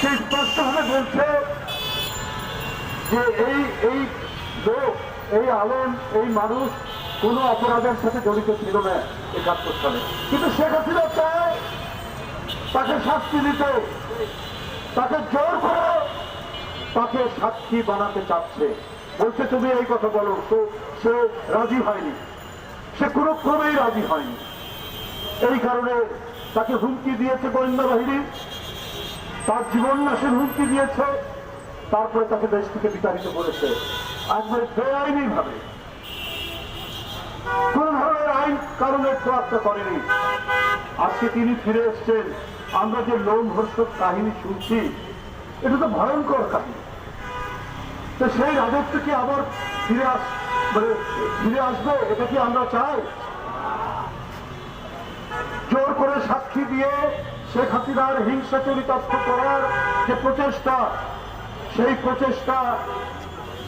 সে স্পষ্টভাবে বলছে যে এই এই লোক, এই আলম, এই মানুষ কোনো অপরাধের সাথে জড়িত ছিল না একাত্তর সালে কিন্তু শেখ হাসিনা চায় তাকে শাস্তি দিতে। তাকে জোর করে তাকে সাক্ষী বানাতে চাচ্ছে। বলছে, তুমি এই কথা বলো তো সে রাজি হয়নি। সে কোনো ক্রমেই রাজি হয়নি। এই কারণে তাকে হুমকি দিয়েছে গোয়েন্দা বাহিনী। তার জীবন নাশের হুমকি দিয়েছে, তারপরে তাকে দেশ থেকে বিতাড়িত করেছে। একবার বেআইনি ভাবে। কোন ধরনের আইন কারণে তোয়াক্কা করেনি। আজকে তিনি ফিরে এসছেন। আমরা যে লোম হর্ষক কাহিনী শুনছি, এটা তো ভয়ঙ্কর কাহিনী। তো সেই রাজত্ব কি আবার ফিরে আস মানে ফিরে আসবে, এটা কি আমরা চাই? জোর করে সাক্ষী দিয়ে শেখ হাসিনার হিংসা চরিতার্থ করার যে প্রচেষ্টা, সেই প্রচেষ্টা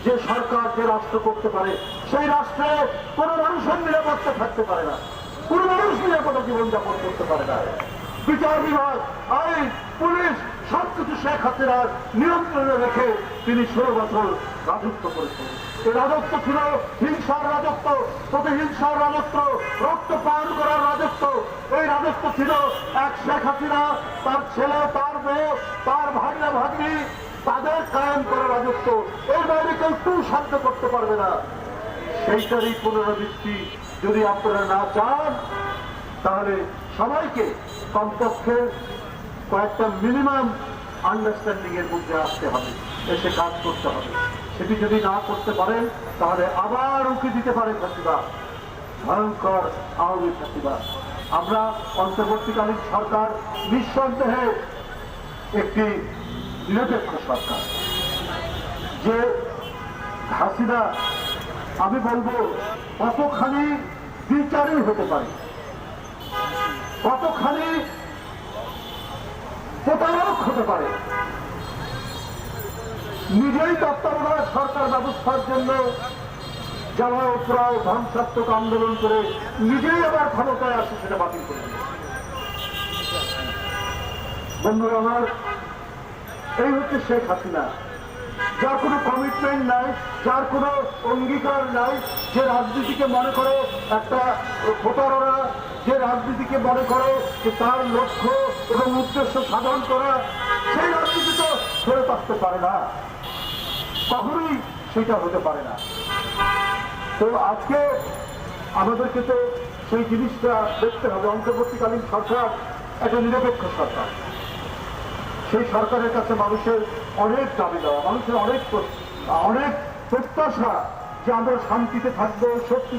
যে সরকার, যে রাষ্ট্র করতে পারে, সেই রাষ্ট্রে কোনো মানুষের নিরাপত্তা থাকতে পারে না। কোনো মানুষ নিরাপদে জীবনযাপন করতে পারে না। বিচার বিভাগ, আইন, পুলিশ, সবকিছু শেখ হাসিনার নিয়ন্ত্রণে রেখে তিনি ষোলো বছর রাজত্ব করেছেন। এই রাজত্ব ছিল হিংসার রাজত্ব, প্রতিহিংসার রাজত্ব, রক্ত পান করার রাজত্ব। এই রাজত্ব ছিল এক শেখ হাসিনা, তার ছেলে, তার মেয়ে তার ভাগনা, ভাগ্নি, তাদের কায়েম করা রাজত্ব। এর বাইরে কেউ টু সাধ্য করতে পারবে না। সেইটারই পুনরাবৃত্তি যদি আপনারা না চান তাহলে সবাইকে কমপক্ষে কয়েকটা মিনিমাম আন্ডারস্ট্যান্ডিং এর মধ্যে আসতে হবে, এসে কাজ করতে হবে। সেটি যদি না করতে পারেন, তাহলে আবার উঁকি দিতে পারে ফাঁসিবাদ ভয়ঙ্কর আওয়ামী ফাঁসিবাদ আমরা অন্তর্বর্তীকালীন সরকার, নিঃসন্দেহে একটি নিরপেক্ষ সরকার। যে হাসিনা, আমি বলব, কতখানি বিচারই হতে পারে। কতখানি প্রতারক হতে পারে নিজেই তত্ত্বাবধায়ক সরকার ব্যবস্থার জন্য জ্বালাও প্রায় ধ্বংসাত্মক আন্দোলন করে নিজেই আবার ক্ষমতায় আসে সেটা বাতিল করে। বন্ধুরা আমার, এই হচ্ছে শেখ হাসিনা যার কোনো কমিটমেন্ট নাই, যার কোনো অঙ্গীকার নাই, যে রাজনীতিকে মনে করে একটা প্রতারণা, যে রাজনীতিকে মনে করে যে তার লক্ষ্য এবং উদ্দেশ্য সাধন করা, সেই রাজনীতি তো ফেরত আসতে পারে না। কখনোই সেটা হতে পারে না। তো আজকে আমাদেরকে তো সেই জিনিসটা দেখতে হবে। অন্তর্বর্তীকালীন সরকার একটা নিরপেক্ষ সরকার। সেই সরকারের কাছে মানুষের অনেক দাবি দেওয়া, মানুষের অনেক অনেক প্রত্যাশা যে আমরা শান্তিতে থাকব সত্যি